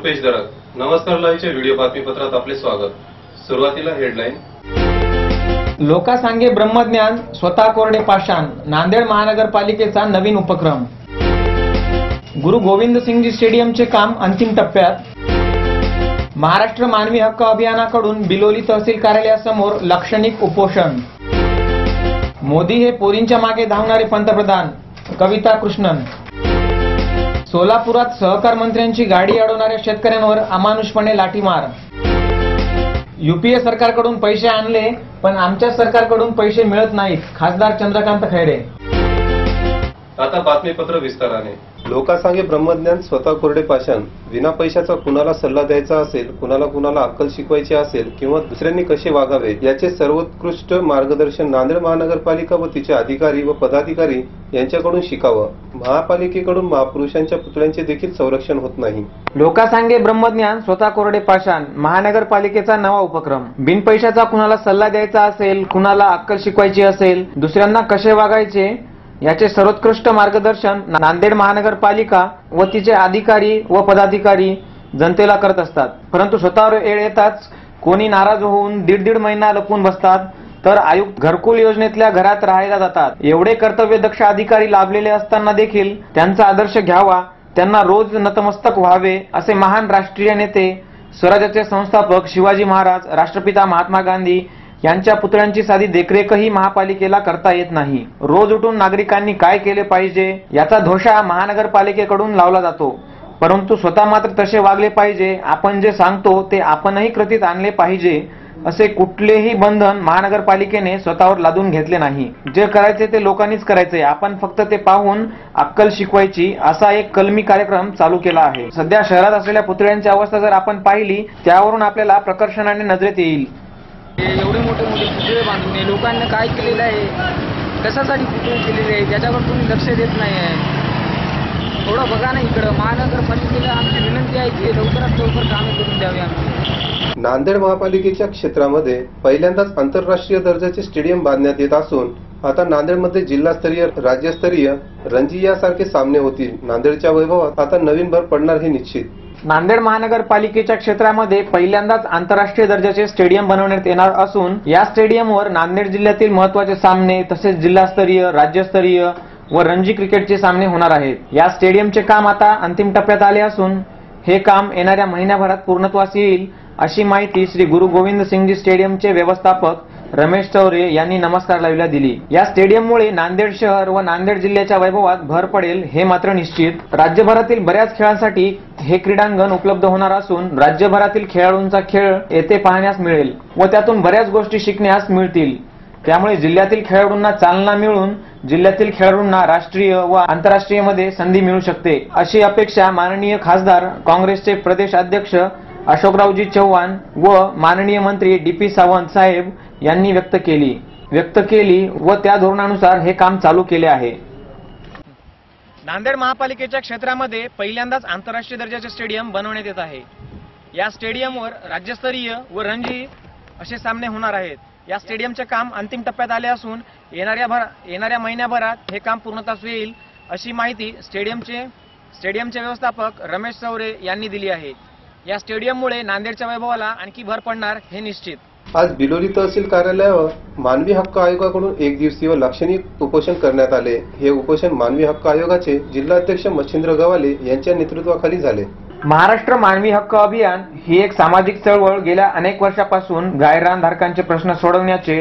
रुपेश दरात नमस्कार लाईव्हच्या व्हिडिओ बातमीपत्रात आपले स्वागत. सुरुवातीला हेडलाईन. लोकासांगे ब्रह्मज्ञान स्वतः कोरडे पाषाण नांदेड महानगरपालिकेचा नवीन उपक्रम. गुरु गोविंद सिंगजी स्टेडियमचे काम अंतिम टप्प्यात. महाराष्ट्र मानवी हक्क अभियानाकडून बिलोली तहसील कार्यालयासमोर लाक्षणिक उपोषण. मोदी हे पोरींच्या मागे धावणारे पंतप्रधान कविता कृष्णन. सोलापुरात सहकार मंत्र्यांची गाडी अडवणाऱ्या शेतकऱ्यांवर अमानुषपणे लाठीमार. युपीए सरकारकडून पैसे आणले पण आमच्या सरकारकडून पैसे मिळत नाहीत खासदार चंद्रकांत खैरे. आता बातमीपत्र विस्ताराने. लोकासांगे ब्रह्मज्ञान स्वतः कोरडे पाषाण विना पैशाचा कुणाला सल्ला द्यायचा असेल कुणाला कुणाला अक्कल शिकवायची असेल किंवा दुसऱ्यांनी कसे वागावे याचे सर्वोत्कृष्ट मार्गदर्शन नांदेड महानगरपालिका व तिचे अधिकारी व पदाधिकारी यांच्याकडून शिकावं. महापालिकेकडून महापुरुषांच्या पुतळ्यांचे देखील संरक्षण होत नाही. लोकासांगे ब्रह्मज्ञान स्वतः कोरडे पाषाण महानगरपालिकेचा नवा उपक्रम. बिनपैशाचा कुणाला सल्ला द्यायचा असेल कुणाला अक्कल शिकवायची असेल दुसऱ्यांना कसे वागायचे याचे सर्वोत्कृष्ट मार्गदर्शन नांदेड महानगरपालिका व तिचे अधिकारी व पदाधिकारी जनतेला करत असतात. परंतु स्वतःवर येळ येताच कोणी नाराज होऊन दीड दीड महिना लपून बसतात तर आयुक्त घरकुल योजनेतल्या घरात राहायला जातात. एवढे कर्तव्यदक्ष अधिकारी लाभलेले असताना देखील त्यांचा आदर्श घ्यावा त्यांना रोज नतमस्तक व्हावे असे महान राष्ट्रीय नेते स्वराज्याचे संस्थापक शिवाजी महाराज राष्ट्रपिता महात्मा गांधी यांच्या पुतळ्यांची साधी देखरेखही महापालिकेला करता येत नाही. रोज उठून नागरिकांनी काय केले पाहिजे याचा धोशा महानगरपालिकेकडून लावला जातो. परंतु स्वतः मात्र तसे वागले पाहिजे. आपण जे सांगतो ते आपणही कृतीत आणले पाहिजे असे कुठलेही बंधन महानगरपालिकेने स्वतःवर लादून घेतले नाही. जे करायचे ते लोकांनीच करायचे. आपण फक्त ते पाहून अक्कल शिकवायची असा एक कलमी कार्यक्रम चालू केला आहे. सध्या शहरात असलेल्या पुतळ्यांची अवस्था जर आपण पाहिली त्यावरून आपल्याला प्रकर्षणाने नजरेत येईल. एवढे मोठे मोठे पुतळे बांधून लोकांना काय केलेलं आहे? कशासाठी पुतळे केलेले आहे? त्याच्यावर तुम्ही लक्ष देत नाही आहे. थोडं बघा ना इकडं. महानगरपालिकेला आमची विनंती आहे की लवकरात लवकर कामे करून द्यावी आम्ही. नांदेड महापालिकेच्या क्षेत्रामध्ये पहिल्यांदाच आंतरराष्ट्रीय दर्जाचे स्टेडियम बांधण्यात येत असून आता नांदेडमध्ये जिल्हास्तरीय राज्यस्तरीय रणजी यासारखे सामने होतील. नांदेडच्या वैभवात आता नवीन भर पडणार हे निश्चित. नांदेड महानगरपालिकेच्या क्षेत्रामध्ये पहिल्यांदाच आंतरराष्ट्रीय दर्जाचे स्टेडियम बनवण्यात येणार असून या स्टेडियमवर नांदेड जिल्ह्यातील महत्त्वाचे सामने तसेच जिल्हास्तरीय राज्यस्तरीय व रणजी क्रिकेटचे सामने होणार आहेत. या स्टेडियमचे काम आता अंतिम टप्प्यात आले असून हे काम येणाऱ्या महिन्याभरात पूर्णत्वास येईल अशी माहिती श्री गुरु गोविंद सिंगजी स्टेडियमचे व्यवस्थापक रमेश चौरे यांनी नमस्कार लावल्या दिली. या स्टेडियममुळे नांदेड शहर व नांदेड जिल्ह्याच्या वैभवात भर पडेल हे मात्र निश्चित. राज्यभरातील बऱ्याच खेळांसाठी हे क्रीडांगण उपलब्ध होणार असून राज्यभरातील खेळाडूंचा खेळ येथे पाहण्यास मिळेल व त्यातून बऱ्याच गोष्टी शिकण्यास मिळतील. त्यामुळे जिल्ह्यातील खेळाडूंना चालना मिळून जिल्ह्यातील खेळाडूंना राष्ट्रीय व आंतरराष्ट्रीयमध्ये संधी मिळू शकते. अशी अपेक्षा माननीय खासदार काँग्रेसचे प्रदेश अध्यक्ष अशोकरावजी चव्हाण व माननीय मंत्री डी पी सावंत साहेब यांनी व्यक्त केली. व्यक्त केली व त्या धोरणानुसार हे काम चालू केले आहे. नांदेड महापालिकेच्या क्षेत्रामध्ये पहिल्यांदाच आंतरराष्ट्रीय दर्जाचे स्टेडियम बनवण्यात येत आहे. या स्टेडियमवर राज्यस्तरीय व रणजी असे सामने होणार आहेत. या स्टेडियमचे काम अंतिम टप्प्यात आले असून येणाऱ्या भर येणाऱ्या महिन्याभरात हे काम पूर्णतास येईल अशी माहिती स्टेडियमचे स्टेडियमचे व्यवस्थापक रमेश चौरे यांनी दिली आहे. या स्टेडियममुळे नांदेडच्या वैभवाला आणखी भर पडणार हे निश्चित. आज बिलोली तहसील कार्यालयावर मानवी हक्क आयोगाकडून एक दिवसीय लाक्षणिक उपोषण करण्यात आले. हे उपोषण मानवी हक्क आयोगाचे जिल्हाध्यक्ष मच्छिंद्र गवाले यांच्या नेतृत्वाखाली झाले. महाराष्ट्र मानवी हक्क अभियान ही एक सामाजिक चळवळ गेल्या अनेक वर्षापासून गायरान धारकांचे प्रश्न सोडवण्याचे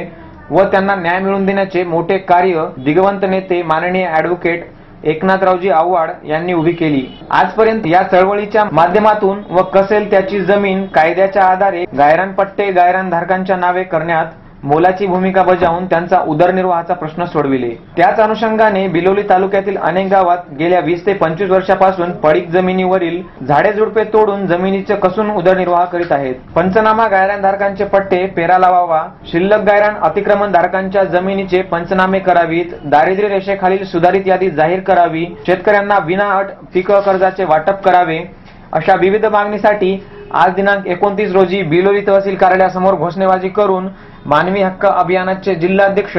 व त्यांना न्याय मिळवून देण्याचे मोठे कार्य दिगवंत नेते माननीय ऍडव्होकेट एकनाथरावजी आव्हाड यांनी उभी केली. आजपर्यंत या चळवळीच्या माध्यमातून व कसेल त्याची जमीन कायद्याच्या आधारे गायरान पट्टे गायरान धारकांच्या नावे करण्यात मोलाची भूमिका बजावून त्यांचा उदरनिर्वाहाचा प्रश्न सोडविले. त्याच अनुषंगाने बिलोली तालुक्यातील अनेक गावात गेल्या वीस ते पंचवीस वर्षापासून पडीक जमिनीवरील झाडे झुडपे तोडून जमिनीचे कसून उदरनिर्वाह करीत आहेत. पंचनामा गायरान धारकांचे पट्टे पेरा लावावा शिल्लक गायरान अतिक्रमण धारकांच्या जमिनीचे पंचनामे करावीत दारिद्र्य रेषेखालील सुधारित यादी जाहीर करावी शेतकऱ्यांना विनाअट पीक कर्जाचे वाटप करावे अशा विविध मागणीसाठी आज दिनांक एकोणतीस रोजी बिलोली तहसील कार्यालयासमोर घोषणेबाजी करून मानवी हक्क अभियानाचे जिल्हाध्यक्ष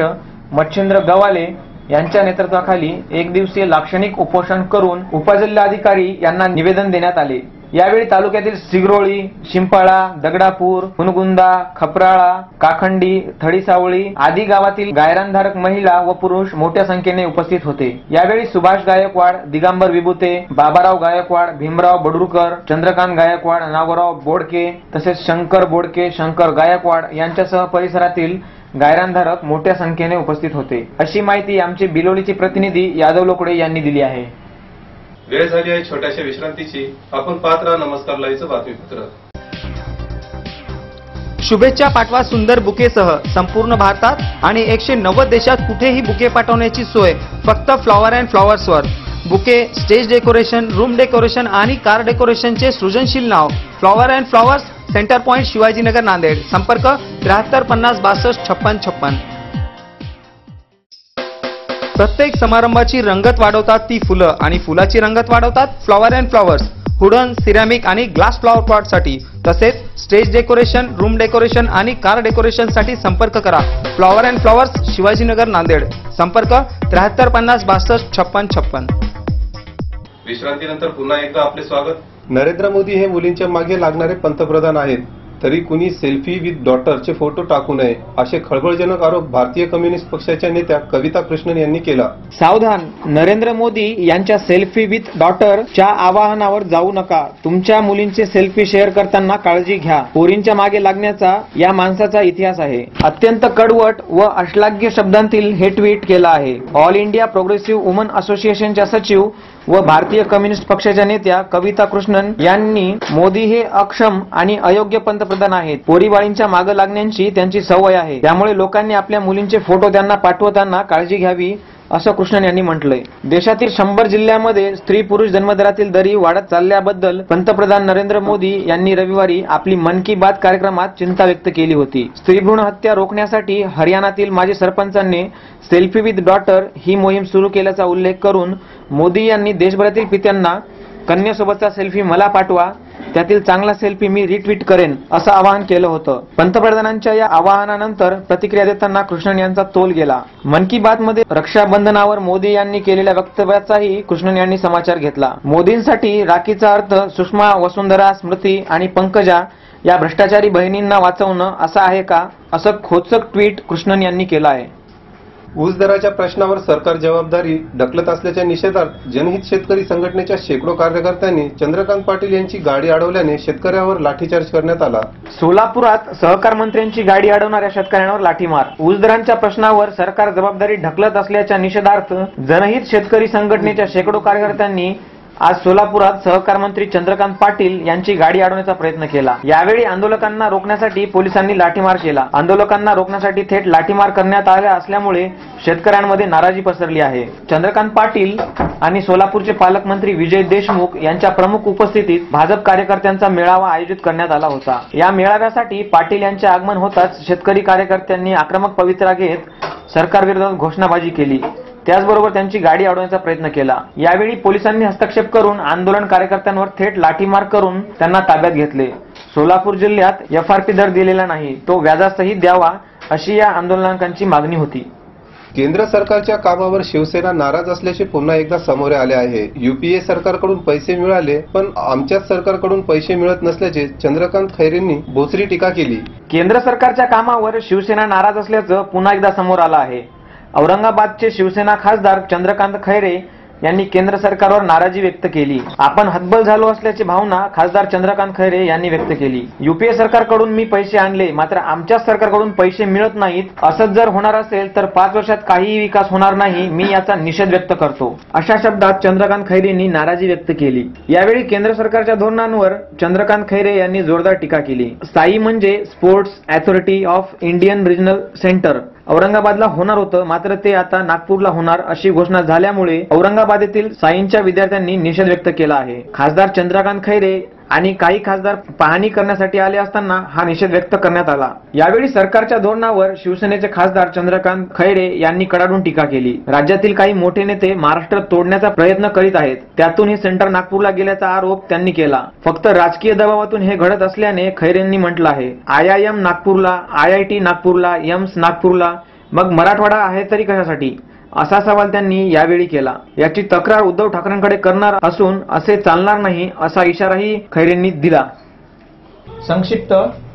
मच्छिंद्र गवाले यांच्या नेतृत्वाखाली एक दिवसीय लाक्षणिक उपोषण करून उपजिल्हाधिकारी यांना निवेदन देण्यात आले. यावेळी तालुक्यातील सिगरोळी शिंपाळा दगडापूर हुनगुंदा खपराळा काखंडी थडीसावळी आदी गावातील गायरानधारक महिला व पुरुष मोठ्या संख्येने उपस्थित होते. यावेळी सुभाष गायकवाड दिगंबर विभूते बाबाराव गायकवाड भीमराव बडुरकर चंद्रकांत गायकवाड नागोराव बोडके तसेच शंकर बोडके शंकर गायकवाड यांच्यासह परिसरातील गायरानधारक मोठ्या संख्येने उपस्थित होते. अशी माहिती आमचे बिलोलीचे प्रतिनिधी यादव लोकडे यांनी दिली आहे. वेळ झाली आहे छोट्याशा विश्रांतीची. आपण पाहत राहा नमस्कार लाईचं बातमीपत्र. शुभेच्छा पाठवा सुंदर बुकेसह. संपूर्ण भारतात आणि एकशे नव्वद देशात कुठेही बुके पाठवण्याची सोय. फक्त flower and फ्लॉवर्सवर. Bouquet stage decoration room decoration आणि कार डेकोरेशनचे सृजनशील नाव. Flower and flowers centre point Shivajinagar Nanded. संपर्क त्र्याहत्तर पन्नास बासष्ट छप्पन छप्पन. प्रत्येक समारंभाची रंगत वाढवतात ती फुलं आणि फुलाची रंगत वाढवतात flower and flowers. Wooden ceramic आणि ग्लास फ्लॉवर पॉटसाठी तसेच स्टेज डेकोरेशन रूम डेकोरेशन आणि कार डेकोरेशनसाठी संपर्क करा. Flower and flowers Shivajinagar Nanded. संपर्क त्र्याहत्तर पन्नास बासष्ट छप्पन छप्पन. विश्रांतीनंतर पुन्हा एकदा आपले स्वागत. नरेंद्र मोदी हे मुलींच्या मागे लागणारे पंतप्रधान आहेत. तरी कुणी सेल्फी विथ डॉटरचे फोटो टाकू नये असे खळबळजनक आरोप भारतीय कम्युनिस्ट पक्षाच्या नेत्या कविता कृष्णन यांनी केला. सावधान नरेंद्र मोदी यांच्या सेल्फी विथ डॉटर च्या आवाहनावर जाऊ नका. तुमच्या मुलींचे सेल्फी शेअर करताना काळजी घ्या. पोरींच्या मागे लागण्याचा या माणसाचा इतिहास आहे. अत्यंत कडवट व अश्लाघ्य शब्दांतील हे ट्विट केलं आहे. ऑल इंडिया प्रोग्रेसिव्ह वुमन असोसिएशनच्या सचिव व भारतीय कम्युनिस्ट पक्षाच्या नेत्या कविता कृष्णन यांनी मोदी हे अक्षम आणि अयोग्य पंतप्रधान आहेत. पोरीबाळींच्या मागे लागण्याची त्यांची सवय आहे. त्यामुळे लोकांनी आपल्या मुलींचे फोटो त्यांना पाठवताना काळजी घ्यावी असं कृष्णन यांनी म्हटलंय. देशातील शंभर जिल्ह्यामध्ये स्त्री पुरुष जन्मदरातील दरी वाढत चालल्याबद्दल पंतप्रधान नरेंद्र मोदी यांनी रविवारी आपली मन की बात कार्यक्रमात चिंता व्यक्त केली होती. स्त्रीभ्रूण हत्या रोखण्यासाठी हरियाणातील माजी सरपंचांनी सेल्फी विथ डॉटर ही मोहीम सुरू केल्याचा उल्लेख करून मोदी यांनी देशभरातील पित्यांना कन्यासोबतचा सेल्फी मला पाठवा त्यातील चांगला सेल्फी मी रिट्विट करेन असं आवाहन केलं होतं. पंतप्रधानांच्या या आवाहनानंतर प्रतिक्रिया देताना कृष्णन यांचा तोल गेला. मन की बात मध्ये रक्षाबंधनावर मोदी यांनी केलेल्या वक्तव्याचाही कृष्णन यांनी समाचार घेतला. मोदींसाठी राखीचा अर्थ सुषमा वसुंधरा स्मृती आणि पंकजा या भ्रष्टाचारी बहिणींना वाचवणं असं आहे का असं खोचक ट्विट कृष्णन यांनी केलं आहे. ऊस दराच्या प्रश्नावर सरकार जबाबदारी ढकलत असल्याच्या निषेधार्थ जनहित शेतकरी संघटनेच्या शेकडो कार्यकर्त्यांनी चंद्रकांत पाटील यांची गाडी अडवल्याने शेतकऱ्यावर लाठीचार्ज करण्यात आला. सोलापुरात सहकार मंत्र्यांची गाडी अडवणाऱ्या शेतकऱ्यांवर लाठीमार. ऊस दरांच्या प्रश्नावर सरकार जबाबदारी ढकलत असल्याच्या निषेधार्थ जनहित शेतकरी संघटनेच्या शेकडो कार्यकर्त्यांनी आज सोलापुरात सहकार मंत्री चंद्रकांत पाटील यांची गाडी अडवण्याचा प्रयत्न केला. यावेळी आंदोलकांना रोखण्यासाठी पोलिसांनी लाठीमार केला. आंदोलकांना रोखण्यासाठी थेट लाठीमार करण्यात आल्या असल्यामुळे शेतकऱ्यांमध्ये नाराजी पसरली आहे. चंद्रकांत पाटील आणि सोलापूरचे पालकमंत्री विजय देशमुख यांच्या प्रमुख उपस्थितीत भाजप कार्यकर्त्यांचा मेळावा आयोजित करण्यात आला होता. या मेळाव्यासाठी पाटील यांचे आगमन होताच शेतकरी कार्यकर्त्यांनी आक्रमक पवित्रा घेत सरकारविरोधात घोषणाबाजी केली. त्याचबरोबर त्यांची गाडी अडवण्याचा प्रयत्न केला. यावेळी पोलिसांनी हस्तक्षेप करून आंदोलन कार्यकर्त्यांवर थेट लाठीमार करून त्यांना ताब्यात घेतले. सोलापूर जिल्ह्यात एफआरपी दर दिलेला नाही तो व्याजासहित द्यावा अशी या आंदोलकांची मागणी होती. केंद्र सरकारच्या कामावर शिवसेना नाराज असल्याचे पुन्हा एकदा समोर आले आहे. युपीए सरकारकडून पैसे मिळाले पण आमच्याच सरकारकडून पैसे मिळत नसल्याचे चंद्रकांत खैरेंनी बोचरी टीका केली. केंद्र सरकारच्या कामावर शिवसेना नाराज असल्याचं पुन्हा एकदा समोर आलं आहे. औरंगाबादचे शिवसेना खासदार चंद्रकांत खैरे यांनी केंद्र सरकारवर नाराजी व्यक्त केली. आपण हतबल झालो असल्याची भावना खासदार चंद्रकांत खैरे यांनी व्यक्त केली. युपीए सरकारकडून मी पैसे आणले मात्र आमच्याच सरकारकडून पैसे मिळत नाहीत. असंच जर होणार असेल तर पाच वर्षात काहीही विकास होणार नाही मी याचा निषेध व्यक्त करतो. अशा शब्दात चंद्रकांत खैरेंनी नाराजी व्यक्त केली. यावेळी केंद्र सरकारच्या धोरणांवर चंद्रकांत खैरे यांनी जोरदार टीका केली. साई म्हणजे sports authority of Indian regional centre. औरंगाबादला होणार होतं मात्र ते आता नागपूरला होणार अशी घोषणा झाल्यामुळे औरंगाबाद येथील साईंच्या विद्यार्थ्यांनी निषेध व्यक्त केला आहे. खासदार चंद्रकांत खैरे आणि काही खासदार पाहणी करण्यासाठी आले असताना हा निषेध व्यक्त करण्यात आला. यावेळी सरकारच्या धोरणावर शिवसेनेचे खासदार चंद्रकांत खैरे यांनी कडाडून टीका केली. राज्यातील काही मोठे नेते महाराष्ट्र तोडण्याचा प्रयत्न करीत आहेत. त्यातून हे सेंटर नागपूरला गेल्याचा आरोप त्यांनी केला. फक्त राजकीय दबावातून हे घडत असल्याने खैरेंनी म्हटलं आहे आय आय एम नागपूरला आय आय टी नागपूरला एम्स नागपूरला मग मराठवाडा आहे तरी कशासाठी? असा सवाल त्यांनी यावेळी केला. याची तक्रार उद्धव ठाकरेंकडे करणार असून असे चालणार नाही असा इशाराही खैरेंनी दिला. संक्षिप्त.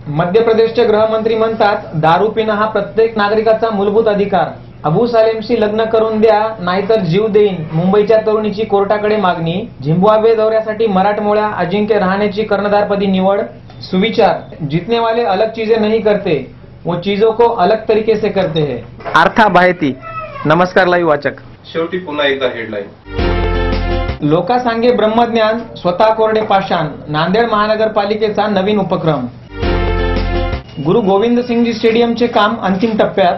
मध्य प्रदेशचे गृहमंत्री म्हणतात दारू पिणं हा प्रत्येक नागरिकाचा मूलभूत अधिकार. अबू सालेमशी लग्न करून द्या नाहीतर जीव देईन. मुंबईच्या तरुणीची कोर्टाकडे मागणी. झिम्बाब्वे दौऱ्यासाठी मराठमोळ्या अजिंक्य रहाणेची कर्णधारपदी निवड. सुविचार. जितने वाले अलग चीजें नहीं करते वो चीजों को अलग तरीके से करते हैं. अर्था बाहेती. नमस्कार लाईव्ह वाचक. शेवटी पुन्हा एकदा हेडलाईन लोकासांगे ब्रह्मज्ञान स्वतः कोरडे पाषाण नांदेड महानगरपालिकेचा नवीन उपक्रम. गुरु गोविंद सिंगजी स्टेडियमचे काम अंतिम टप्प्यात.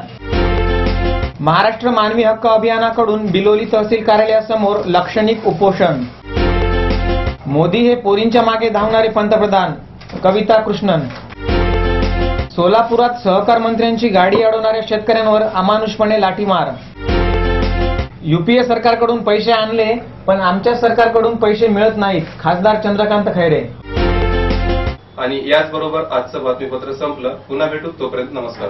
महाराष्ट्र मानवी हक्क अभियानाकडून बिलोली तहसील कार्यालयासमोर लाक्षणिक उपोषण. मोदी हे पोरींच्या मागे धावणारे पंतप्रधान कविता कृष्णन. सोलापुरात सहकार मंत्र्यांची गाडी अडवणाऱ्या शेतकऱ्यांवर अमानुषपणे लाठीमार. युपीए सरकारकडून पैसे आणले पण आमच्या सरकारकडून पैसे मिळत नाहीत. खासदार चंद्रकांत खैरे. आणि याचबरोबर आजचं बातमीपत्र संपलं. पुन्हा भेटू. तोपर्यंत नमस्कार.